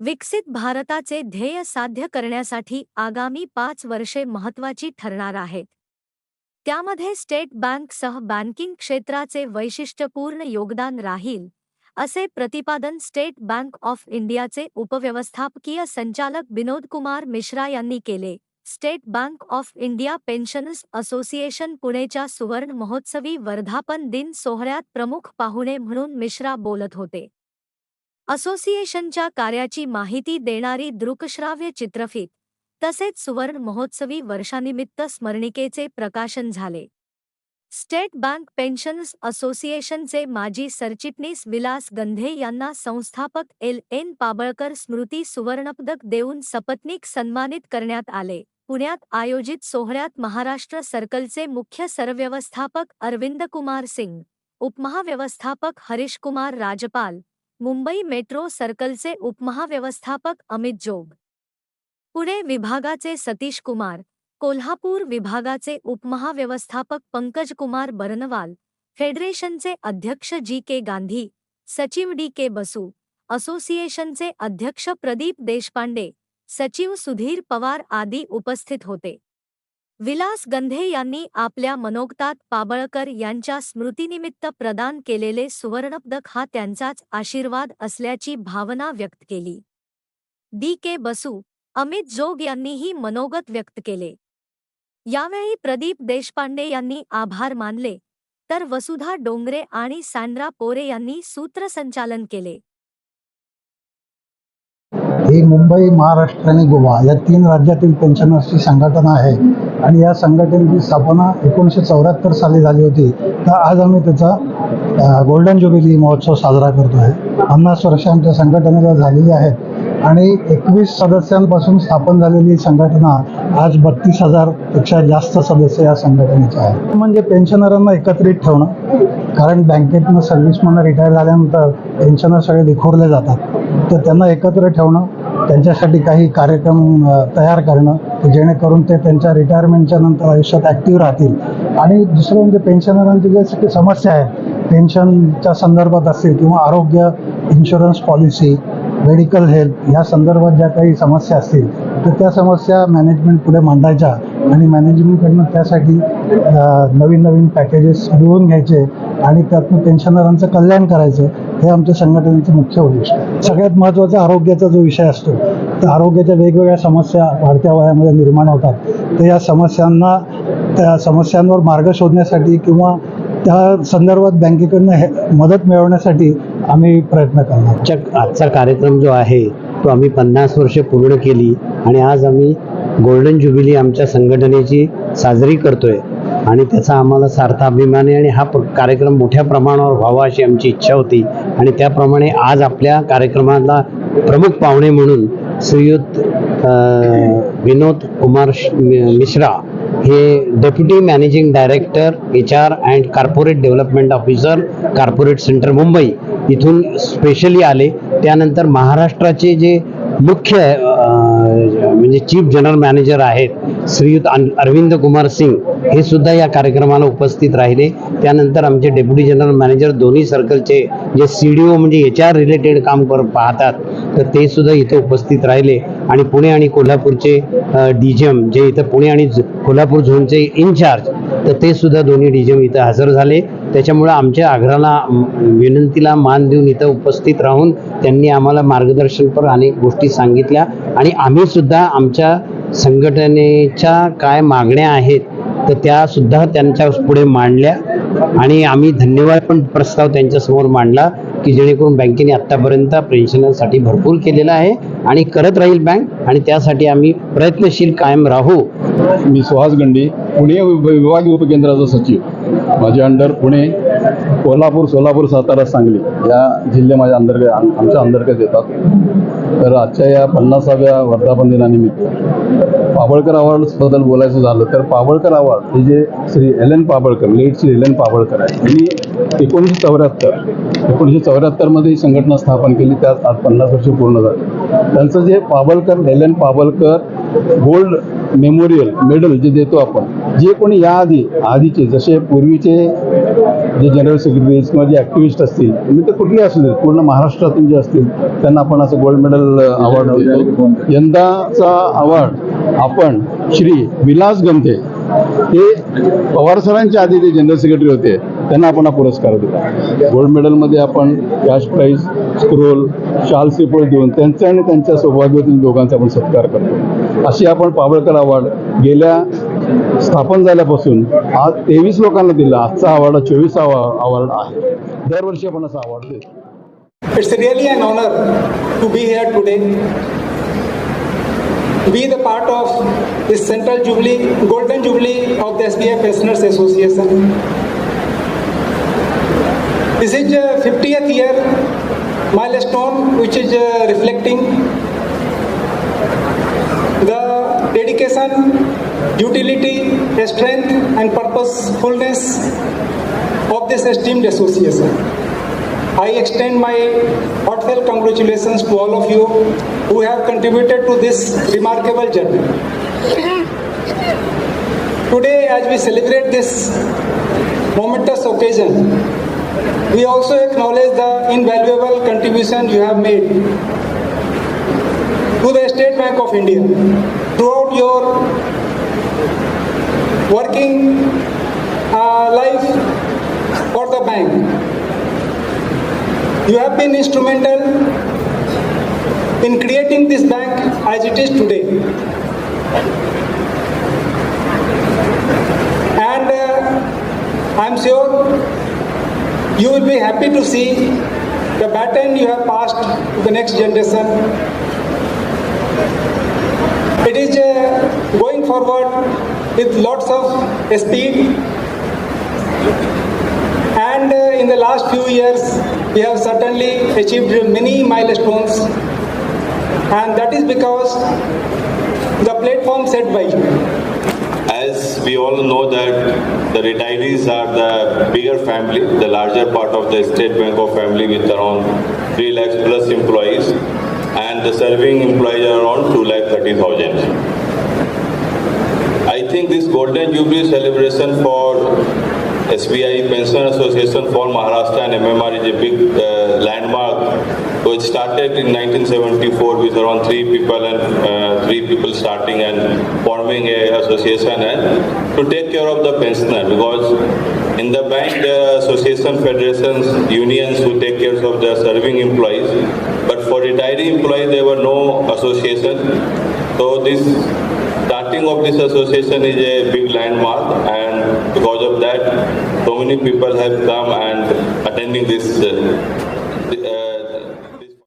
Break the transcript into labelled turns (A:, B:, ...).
A: विकसित भारताचे ध्येय साध्य करण्यासाठी आगामी पाच वर्षे महत्त्वाची ठरणार आहेत. त्यामध्ये स्टेट बँकसह बँकिंग क्षेत्राचे वैशिष्ट्यपूर्ण योगदान राहील असे प्रतिपादन स्टेट बँक ऑफ इंडियाचे उपव्यवस्थापकीय संचालक विनोद कुमार मिश्रा यांनी केले. State Bank of India pensioners association पुणेच्या सुवर्ण महोत्सवी वर्धापन दिन सोहळ्यात प्रमुख पाहुणे म्हणून मिश्रा बोलत होते. असोसिएशनच्या कार्याची माहिती देणारी दृकश्राव्य चित्रफित तसेच सुवर्ण महोत्सवी वर्षानिमित्त स्मरणिकेचे प्रकाशन झाले. स्टेट बँक पेन्शन्स असोसिएशनचे माजी सरचिटणीस विलास गंधे यांना संस्थापक एल. एन. पाबळकर स्मृती सुवर्णपदक देऊन सपत्नीक सन्मानित करण्यात आले. पुण्यात आयोजित सोहळ्यात महाराष्ट्र सर्कलचे मुख्य सरव्यवस्थापक अरविंद कुमार सिंग उपमहाव्यवस्थापक हरीशकुमार राजपाल मुंबई मेट्रो सर्कलचे उपमहाव्यवस्थापक अमित जोग. पुणे विभागाचे सतीश कुमार कोल्हापूर विभागाचे उपमहाव्यवस्थापक पंकज कुमार बरनवाल फेडरेशनचे अध्यक्ष जी के गांधी सचिव डी के बसू असोसिएशनचे अध्यक्ष प्रदीप देशपांडे सचिव सुधीर पवार आदी उपस्थित होते. विलास गंधे यांनी आपल्या मनोगतात पाबळकर यांच्या स्मृतीनिमित्त प्रदान केलेले सुवर्णपदक हा त्यांचाच आशीर्वाद असल्याची भावना व्यक्त केली. डी. के. बसू अमित जोग यांनीही मनोगत व्यक्त केले. यावेळी प्रदीप देशपांडे यांनी आभार मानले तर वसुधा डोंगरे आणि सँड्रा पोरे यांनी सूत्रसंचालन केले.
B: ही मुंबई महाराष्ट्र आणि गोवा या तीन राज्यातील पेन्शनर्सची संघटना आहे आणि या संघटनेची स्थापना एकोणीसशे चौऱ्याहत्तर साली झाली होती. तर आज आम्ही त्याचा गोल्डन जुबिली महोत्सव साजरा करतो आहे पन्नास वर्ष आमच्या संघटनेला झालेली आहेत आणि एकवीस सदस्यांपासून स्थापन झालेली संघटना आज बत्तीस हजारपेक्षा जास्त सदस्य या संघटनेचे आहेत. म्हणजे पेन्शनरांना एकत्रित ठेवणं कारण बँकेतनं सर्व्हिसमधनं रिटायर झाल्यानंतर पेन्शनर सगळे विखुरले जातात. तर त्यांना एकत्र ठेवणं त्यांच्यासाठी काही कार्यक्रम तयार करणं जेणेकरून ते त्यांच्या रिटायरमेंटच्या नंतर आयुष्यात ॲक्टिव्ह राहतील. आणि दुसरं म्हणजे पेन्शनरांची जे समस्या आहेत पेन्शनच्या संदर्भात असतील किंवा आरोग्य इन्शुरन्स पॉलिसी मेडिकल हेल्थ या संदर्भात ज्या काही समस्या असतील तर त्या समस्या मॅनेजमेंट पुढे मांडायच्या आणि मॅनेजमेंटकडनं त्यासाठी नवीन नवीन पॅकेजेस मिळवून घ्यायचे आणि त्यातनं पेन्शनरांचं कल्याण करायचं. हे आमच्या संघटनेचं मुख्य उद्दिष्ट आहे. सगळ्यात महत्त्वाचा आरोग्याचा जो विषय असतो तर आरोग्याच्या वेगवेगळ्या समस्या वाढत्या वयामध्ये निर्माण होतात. तर या समस्यांना त्या समस्यांवर मार्ग शोधण्यासाठी किंवा त्या संदर्भात बँकेकडनं हे मदत मिळवण्यासाठी आम्ही प्रयत्न करणार
C: आजचा कार्यक्रम जो आहे तो आम्ही पन्नास वर्षे पूर्ण केली आणि आज आम्ही गोल्डन ज्युबिली आमच्या संघटनेची साजरी करतोय. आणि त्याचा आम्हाला सार्थ अभिमान आहे आणि हा कार्यक्रम मोठ्या प्रमाणावर व्हावा अशी आमची इच्छा होती. आणि त्याप्रमाणे आज आपल्या कार्यक्रमाला प्रमुख पाहुणे म्हणून श्रीयुत विनोद कुमार श- मि- मिश्रा हे deputy managing director H R and corporate development officer corporate centre Mumbai इथून स्पेशली आले. त्यानंतर महाराष्ट्राचे जे मुख्य म्हणजे चीफ जनरल मॅनेजर आहेत श्रीयुत अरविंद कुमार सिंग हे सुद्धा या कार्यक्रमाला उपस्थित राहिले. त्यानंतर आमचे डेप्युटी जनरल मॅनेजर दोन्ही सर्कलचे जे सी डी ओ म्हणजे एच आर रिलेटेड काम कर पाहतात तर ते सुद्धा इथं उपस्थित राहिले. आणि पुणे आणि कोल्हापूरचे डी जी एम जे इथं पुणे आणि कोल्हापूर झोनचे इन्चार्ज तर ते सुद्धा दोन्ही डी जी एम इथं हजर झाले. त्याच्यामुळं आमच्या आग्रहाला विनंतीला मान देऊन इथं उपस्थित राहून त्यांनी आम्हाला मार्गदर्शनपर अनेक गोष्टी सांगितल्या. आणि आम्ही सुद्धा आमच्या संघटनेच्या काय मागण्या आहेत तर त्या सुद्धा त्यांच्या पुढे मांडल्या. आणि आम्ही धन्यवाद पण प्रस्ताव त्यांच्यासमोर मांडला की जेणेकरून बँकेने आत्तापर्यंत पेन्शनरसाठी भरपूर केलेला आहे आणि करत राहील बँक आणि त्यासाठी आम्ही प्रयत्नशील कायम राहू.
D: मी सुहास गंडी पुणे विभागीय उपकेंद्राचा सचिव. माझ्या अंडर पुणे कोल्हापूर सोलापूर सातारा सांगली या जिल्हे माझ्या अंतर्गत आम- आमच्या अंतर्गत येतात. तर आजच्या या पन्नासाव्या वर्धापन दिनानिमित्त पाबळकर अवॉर्ड्सबद्दल बोलायचं झालं तर पाबळकर अवॉर्ड हे जे Shri L N Pabalkar late Shri L N Pabalkar आहे त्यांनी एकोणीसशे चौऱ्याहत्तर एकोणीसशे चौऱ्याहत्तरमध्ये ही संघटना स्थापन केली त्यात आज पन्नास वर्ष पूर्ण झाली. त्यांचं जे Pabalkar L N Pabalkar gold memorial medal जे देतो आपण जे कोणी याआधी आधीचे जसे पूर्वीचे जे जनरल सेक्रेटरीज किंवा जे ॲक्टिव्हिस्ट असतील म्हणजे ते कुठले असू देत पूर्ण महाराष्ट्रातून जे असतील त्यांना आपण असं गोल्ड मेडल अवॉर्ड यंदाचा अवॉर्ड आपण श्री विलास गमते हे पवार सरांच्या आधी जे जनरल सेक्रेटरी होते त्यांना आपण हा पुरस्कार दिला गोल्ड मेडलमध्ये आपण कॅश प्राईज स्क्रोल शाल श्रीफळ देऊन त्यांचा आणि त्यांच्या सौभाग्यातील दोघांचा आपण सत्कार करतो. अशी आपण पावळकर अवॉर्ड गेल्या स्थापन झाल्यापासून आज तेवीस लोकांना दिला आजचा अवॉर्ड चोवीसावा अवॉर्ड आहे दरवर्षी आपण असा अवॉर्ड देतो
E: It's really an honor to be here today. Be the part of this Central Jubilee, Golden Jubilee of the SBI Pensioners Association. This is the 50th year milestone which is uh, reflecting the dedication, utility, strength and purposefulness of this esteemed association. I extend my heartfelt congratulations to all of you who have contributed to this remarkable journey. Today, as we celebrate this momentous occasion, we also acknowledge the invaluable contribution you have made to the State Bank of India your working uh, life for the bank. You have been instrumental in creating this bank as it is today. And uh, I'm sure you will be happy to see the baton you have passed to the next generation. It is uh, going forward with lots of speed. And uh, in the last few years, we have certainly achieved many milestones, and that is because the platform set by.
F: As we all know that the retirees are the bigger family, the larger part of the State Bank of family with around 3 lakhs plus employees and the serving employees are around 2 lakh 30,000. I think this Golden Jubilee celebration for SBI Pension Association for Maharashtra and MMR is a big uh, landmark. So it started in 1974 with around three people and uh, three people starting and forming a association and to take care of the pensioner because in the bank there are association federations unions who take care of the serving employees but for retiree employees there were no association. So this starting of this association is a big landmark and because of that so many people have come and attending this uh,